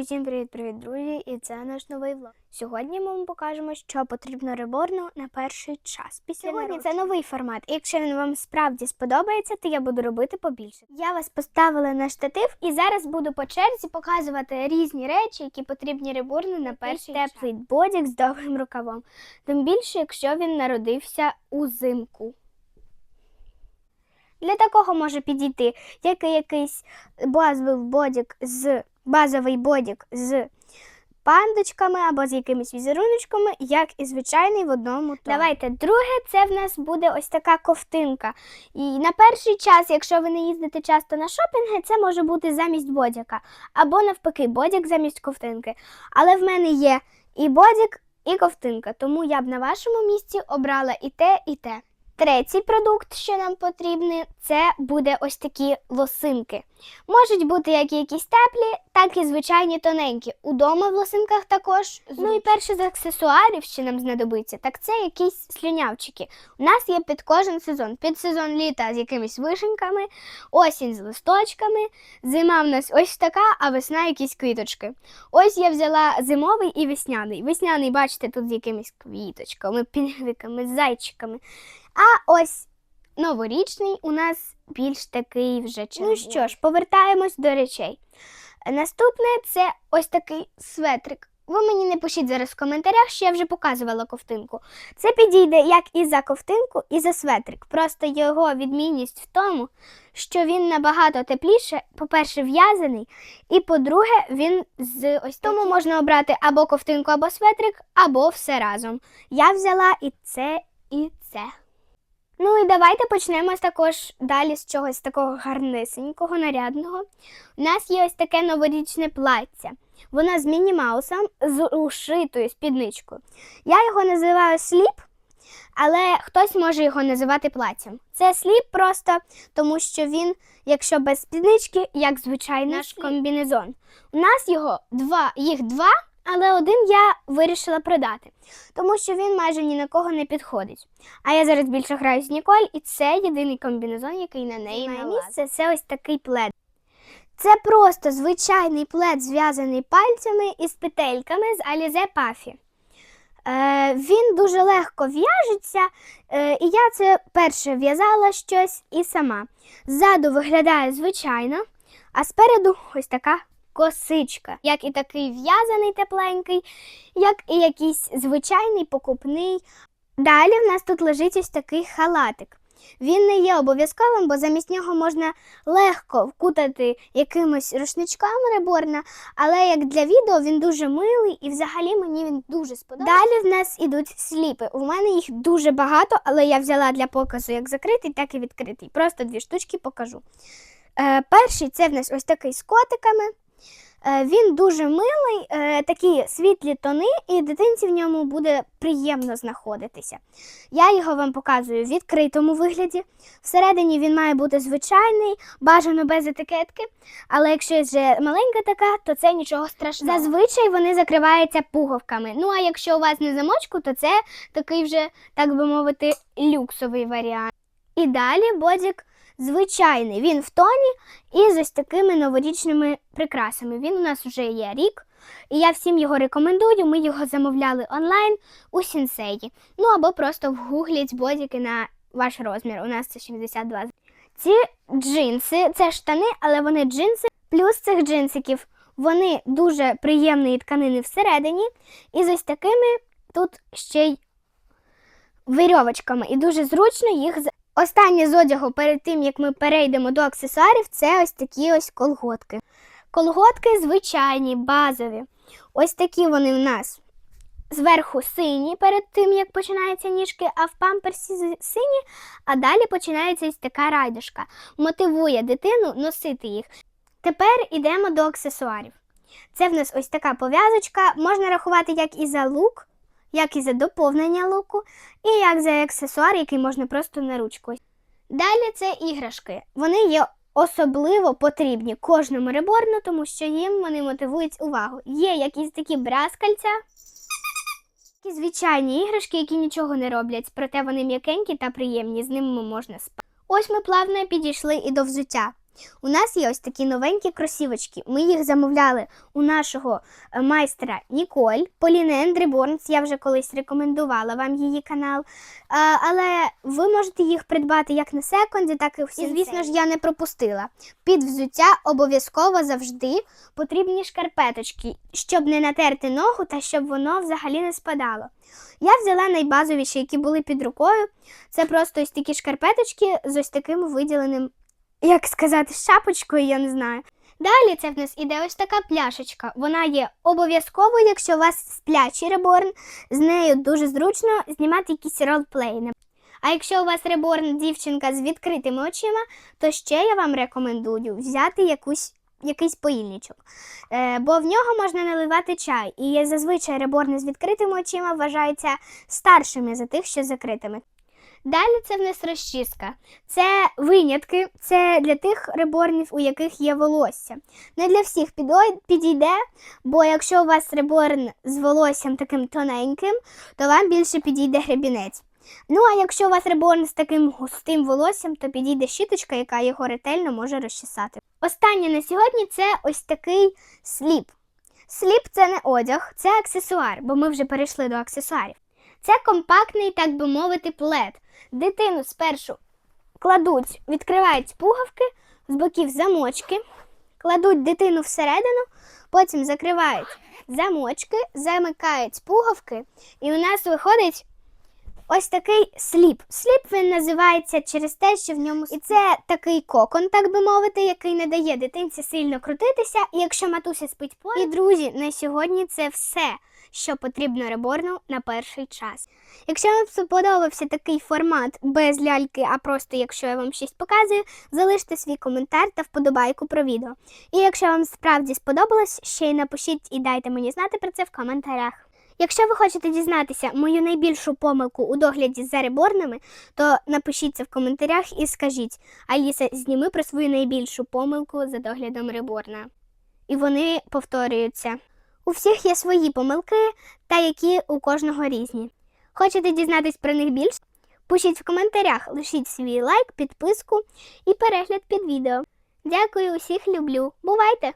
Усім привіт-привіт, друзі! І це наш новий влог. Сьогодні ми вам покажемо, що потрібно реборну на перший час. Після Сьогодні це новий формат. І якщо він вам справді сподобається, то я буду робити побільше. Я вас поставила на штатив і зараз буду по черзі показувати різні речі, які потрібні реборну на перший теплий бодік з довгим рукавом. Тим більше, якщо він народився узимку. Для такого може підійти як і якийсь базовий бодік з базовий бодік з пандочками або з якимись візеруночками, як і звичайний в одному тоні. Давайте друге, це в нас буде ось така ковтинка. І на перший час, якщо ви не їздите часто на шопінги, це може бути замість бодіка, або навпаки, бодік замість ковтинки. Але в мене є і бодік, і ковтинка, тому я б на вашому місці обрала і те, і те. Третій продукт, що нам потрібний, це буде ось такі лосинки. Можуть бути як якісь теплі, так і звичайні тоненькі. Удома в лосинках також. Ну і перше з аксесуарів, що нам знадобиться, так це якісь слюнявчики. У нас є під кожен сезон. Під сезон літа з якимись вишеньками, осінь з листочками, зима в нас ось така, а весна якісь квіточки. Ось я взяла зимовий і весняний. Весняний, бачите, тут з якимись квіточками, пінгвиками, зайчиками. А ось новорічний у нас більш такий вже червоний. Ну що ж, повертаємось до речей. Наступне це ось такий светрик. Ви мені не пишіть зараз в коментарях, що я вже показувала ковтинку. Це підійде як і за ковтинку, і за светрик. Просто його відмінність в тому, що він набагато тепліше, по-перше, в'язаний, і по-друге, він з ось тому можна обрати або ковтинку, або светрик, або все разом. Я взяла і це, і це. Ну і давайте почнемо також далі з чогось такого гарнисенького, нарядного. У нас є ось таке новорічне плаття. Воно з міні-маусом, з ушитою спідничкою. Я його називаю сліп, але хтось може його називати платтям. Це сліп просто тому, що він, якщо без спіднички, як звичайний наш комбінезон. У нас його два, їх два, але один я вирішила продати, тому що він майже ні на кого не підходить. А я зараз більше граю з Ніколь, і це єдиний комбінезон, який на неї має місце. Це ось такий плед. Це просто звичайний плед, зв'язаний пальцями із петельками з Alize Puffy. Е, він дуже легко в'яжеться, е, і я це перше в'язала щось і сама. Ззаду виглядає звичайно, а спереду ось така косичка, як і такий в'язаний тепленький, як і якийсь звичайний покупний. Далі в нас тут лежить ось такий халатик. Він не є обов'язковим, бо замість нього можна легко вкутати якимось рушничками реборна, але як для відео він дуже милий і взагалі мені він дуже сподобався. Далі в нас ідуть сліпи. У мене їх дуже багато, але я взяла для показу як закритий, так і відкритий. Просто дві штучки покажу. Е, перший це в нас ось такий з котиками. Е, Він дуже милий, е, такі світлі тони, і дитинці в ньому буде приємно знаходитися. Я його вам показую в відкритому вигляді. Всередині він має бути звичайний, бажано без етикетки. Але якщо вже маленька така, то це нічого страшного. Зазвичай вони закриваються пуговками. Ну а якщо у вас не замочку, то це такий вже, так би мовити, люксовий варіант. І далі бодік звичайний. Він в тоні і з ось такими новорічними прикрасами. Він у нас вже є рік, і я всім його рекомендую. Ми його замовляли онлайн у сінсеї. Ну або просто вгугліть бодіки на ваш розмір. У нас це 62. Ці джинси це штани, але вони джинси. Плюс цих джинсиків вони дуже приємної тканини всередині, і з ось такими тут ще й вирьовочками. І дуже зручно їх Останнє з одягу перед тим, як ми перейдемо до аксесуарів, це ось такі ось колготки. Колготки звичайні, базові. Ось такі вони в нас зверху сині перед тим, як починаються ніжки, а в памперсі сині, а далі починається ось така райдушка. Мотивує дитину носити їх. Тепер йдемо до аксесуарів. Це в нас ось така пов'язочка. Можна рахувати як і за лук, як і за доповнення луку, і як за аксесуар, який можна просто на ручку. Далі це іграшки. Вони є особливо потрібні кожному реборну, тому що їм вони мотивують увагу. Є якісь такі брязкальця, такі звичайні іграшки, які нічого не роблять, проте вони м'якенькі та приємні, з ними можна спати. Ось ми плавно підійшли і до взуття. У нас є ось такі новенькі кросівочки. Ми їх замовляли у нашого е, майстра Ніколь Полінен Reborns. Я вже колись рекомендувала вам її канал. А, але ви можете їх придбати як на секонді, так і в І, звісно ж, я не пропустила. Під взуття обов'язково завжди потрібні шкарпеточки, щоб не натерти ногу та щоб воно взагалі не спадало. Я взяла найбазовіші, які були під рукою. Це просто ось такі шкарпеточки з ось таким виділеним, як сказати, шапочкою, я не знаю. Далі це в нас іде ось така пляшечка. Вона є обов'язковою, якщо у вас сплячий реборн, з нею дуже зручно знімати якісь ролплейни. А якщо у вас реборн дівчинка з відкритими очима, то ще я вам рекомендую взяти якусь, якийсь поїльничок. Е, бо в нього можна наливати чай. І зазвичай реборни з відкритими очима вважаються старшими за тих, що закритими. Далі це в нас розчіска. Це винятки, це для тих реборнів, у яких є волосся. Не для всіх підійде, бо якщо у вас реборн з волоссям таким тоненьким, то вам більше підійде гребінець. Ну а якщо у вас реборн з таким густим волоссям, то підійде щіточка, яка його ретельно може розчесати. Останнє на сьогодні це ось такий сліп. Сліп це не одяг, це аксесуар, бо ми вже перейшли до аксесуарів. Це компактний, так би мовити, плед. Дитину спершу кладуть, відкривають пуговки, з боків замочки, кладуть дитину всередину, потім закривають замочки, замикають пуговки, і у нас виходить ось такий сліп. Сліп він називається через те, що в ньому і це такий кокон, так би мовити, який не дає дитинці сильно крутитися. І якщо матуся спить поряд. І друзі, на сьогодні це все, що потрібно реборну на перший час. Якщо вам сподобався такий формат без ляльки, а просто якщо я вам щось показую, залиште свій коментар та вподобайку про відео. І якщо вам справді сподобалось, ще й напишіть і дайте мені знати про це в коментарях. Якщо ви хочете дізнатися мою найбільшу помилку у догляді за реборнами, то напишіть це в коментарях і скажіть, Аліса, зніми про свою найбільшу помилку за доглядом реборна. І вони повторюються. У всіх є свої помилки, та які у кожного різні. Хочете дізнатись про них більше? Пишіть в коментарях, лишіть свій лайк, підписку і перегляд під відео. Дякую, усіх люблю. Бувайте!